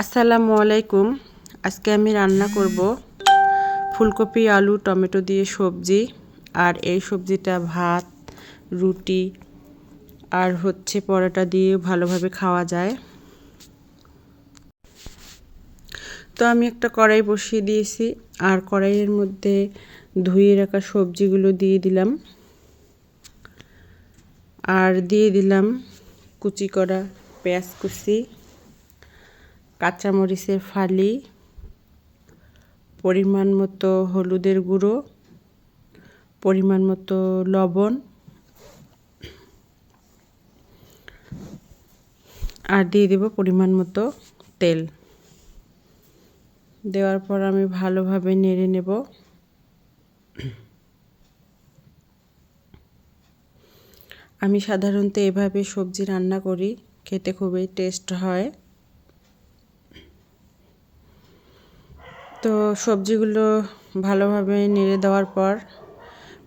আসসালামু আলাইকুম। আজকে আমি রান্না করব ফুলকপি, আলু, টমেটো দিয়ে সবজি। আর এই সবজিটা ভাত, রুটি আর হচ্ছে পরোটা দিয়ে ভালোভাবে খাওয়া যায়। তো আমি একটা কড়াই বসিয়ে দিয়েছি আর কড়াইয়ের মধ্যে ধুয়ে রাখা সবজিগুলো দিয়ে দিলাম। আর দিয়ে দিলাম কুচি করা পেঁয়াজ কুচি। কাঁচামরিচের ফালি, পরিমাণ মতো হলুদের গুঁড়ো, পরিমাণ মতো লবণ, আর দিয়ে দেব পরিমাণ মতো তেল। দেওয়ার পর আমি ভালোভাবে নেড়ে নেব। আমি সাধারণত এভাবে সবজি রান্না করি, খেতে খুবই টেস্ট হয়। তো সবজিগুলো ভালোভাবে নেড়ে দেওয়ার পর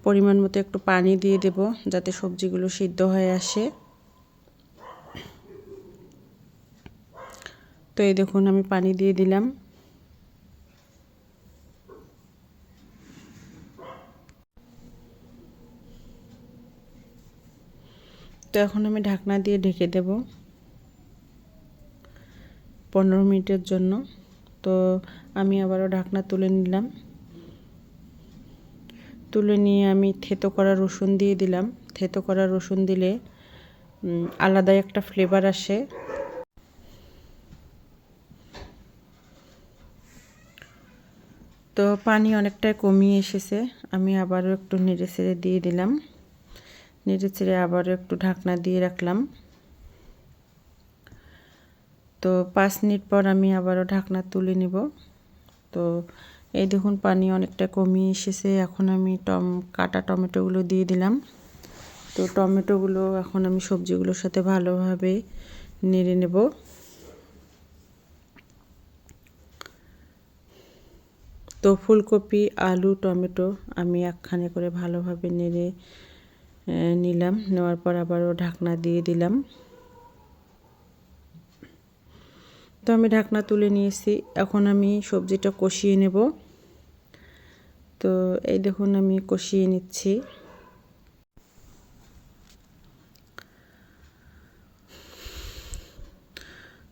পরিমাণ মতো একটু পানি দিয়ে দেব যাতে সবজিগুলো সিদ্ধ হয়ে আসে। তো এই দেখুন, আমি পানি দিয়ে দিলাম। তো এখন আমি ঢাকনা দিয়ে ঢেকে দেব পনেরো মিনিটের জন্য। তো আমি আবারও ঢাকনা তুলে নিলাম। তুলে নিয়ে আমি থেতো করা রসুন দিয়ে দিলাম। থেতো করা রসুন দিলে আলাদা একটা ফ্লেভার আসে। তো পানি অনেকটাই কমিয়ে এসেছে। আমি আবারও একটু নেড়ে ছেড়ে দিয়ে দিলাম। নেড়ে ছেড়ে আবারও একটু ঢাকনা দিয়ে রাখলাম। তো পাঁচ মিনিট পর আমি আবারও ঢাকনা তুলে নিব। তো এই দেখুন পানি অনেকটা কমিয়ে এসেছে। এখন আমি টম, কাটা টমেটোগুলো দিয়ে দিলাম। তো টমেটোগুলো এখন আমি সবজিগুলোর সাথে ভালোভাবে নেড়ে নেব। তো ফুলকপি, আলু, টমেটো আমি একখানে করে ভালোভাবে নেড়ে নিলাম। নেওয়ার পর আবারও ঢাকনা দিয়ে দিলাম। তো আমি ঢাকনা তুলে নিয়েছি। এখন আমি সবজিটা কষিয়ে নেব। তো এই দেখুন, আমি কষিয়ে নিচ্ছি।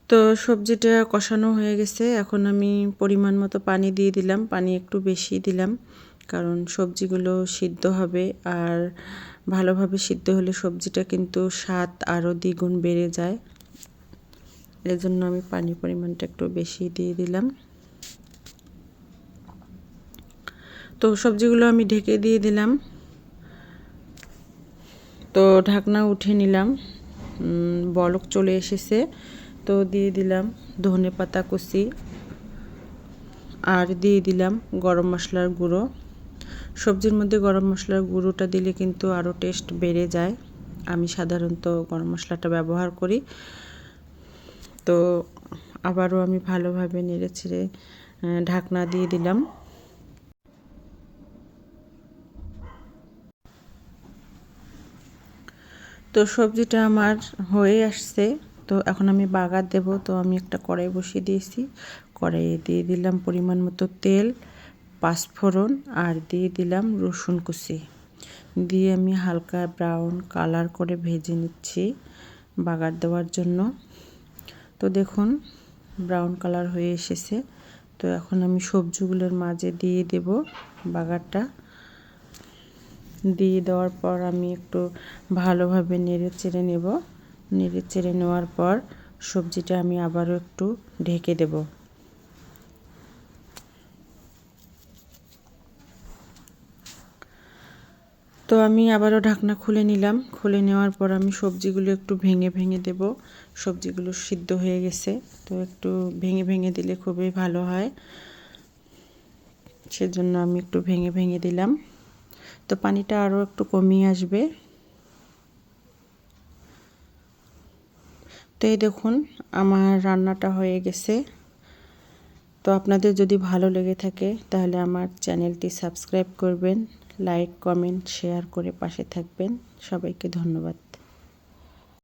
তো সবজিটা কষানো হয়ে গেছে। এখন আমি পরিমাণ মতো পানি দিয়ে দিলাম। পানি একটু বেশি দিলাম, কারণ সবজিগুলো সিদ্ধ হবে। আর ভালোভাবে সিদ্ধ হলে সবজিটা কিন্তু স্বাদ আরও দ্বিগুণ বেড়ে যায়। এর জন্য আমি পানির পরিমাণটা একটু বেশি দিয়ে দিলাম। তো সবজিগুলো আমি ঢেকে দিয়ে দিলাম। তো ঢাকনা উঠে নিলাম। বলক চলে এসেছে। তো দিয়ে দিলাম ধনে পাতা কুচি আর দিয়ে দিলাম গরম মশলার গুঁড়ো। সবজির মধ্যে গরম মশলার গুঁড়োটা দিলে কিন্তু আরও টেস্ট বেড়ে যায়। আমি সাধারণত গরম মশলাটা ব্যবহার করি। তো আবারও আমি ভালোভাবে নেড়ে ছেড়ে ঢাকনা দিয়ে দিলাম। তো সবজিটা আমার হয়ে আসছে। তো এখন আমি বাগার দেব। তো আমি একটা কড়াই বসিয়ে দিয়েছি। কড়াইয়ে দিয়ে দিলাম পরিমাণ মতো তেল, পাঁচফোড়ন আর দিয়ে দিলাম রসুন কুচি। দিয়ে আমি হালকা ব্রাউন কালার করে ভেজে নিচ্ছি বাগার দেওয়ার জন্য। তো দেখুন ব্রাউন কালার হয়ে এসেছে। তো এখন আমি সবজিগুলোর মাঝে দিয়ে দেব বাগারটা। দিয়ে দেওয়ার পর আমি একটু ভালোভাবে নেড়ে চেড়ে নেব। নেড়ে চেড়ে নেওয়ার পর সবজিটা আমি আবারও একটু ঢেকে দেব। তো আমি আবারও ঢাকনা খুলে নিলাম। খুলে নেওয়ার পর আমি সবজিগুলো একটু ভেঙে ভেঙে দেব। সবজিগুলো সিদ্ধ হয়ে গেছে, তো একটু ভেঙে ভেঙে দিলে খুবই ভালো হয়। সেজন্য আমি একটু ভেঙে ভেঙে দিলাম। তো পানিটা আরও একটু কমিয়ে আসবে। তো এই দেখুন, আমার রান্নাটা হয়ে গেছে। তো আপনাদের যদি ভালো লেগে থাকে, তাহলে আমার চ্যানেলটি সাবস্ক্রাইব করবেন। লাইক কমেন্ট শেয়ার করে পাশে থাকবেন। সবাইকে ধন্যবাদ।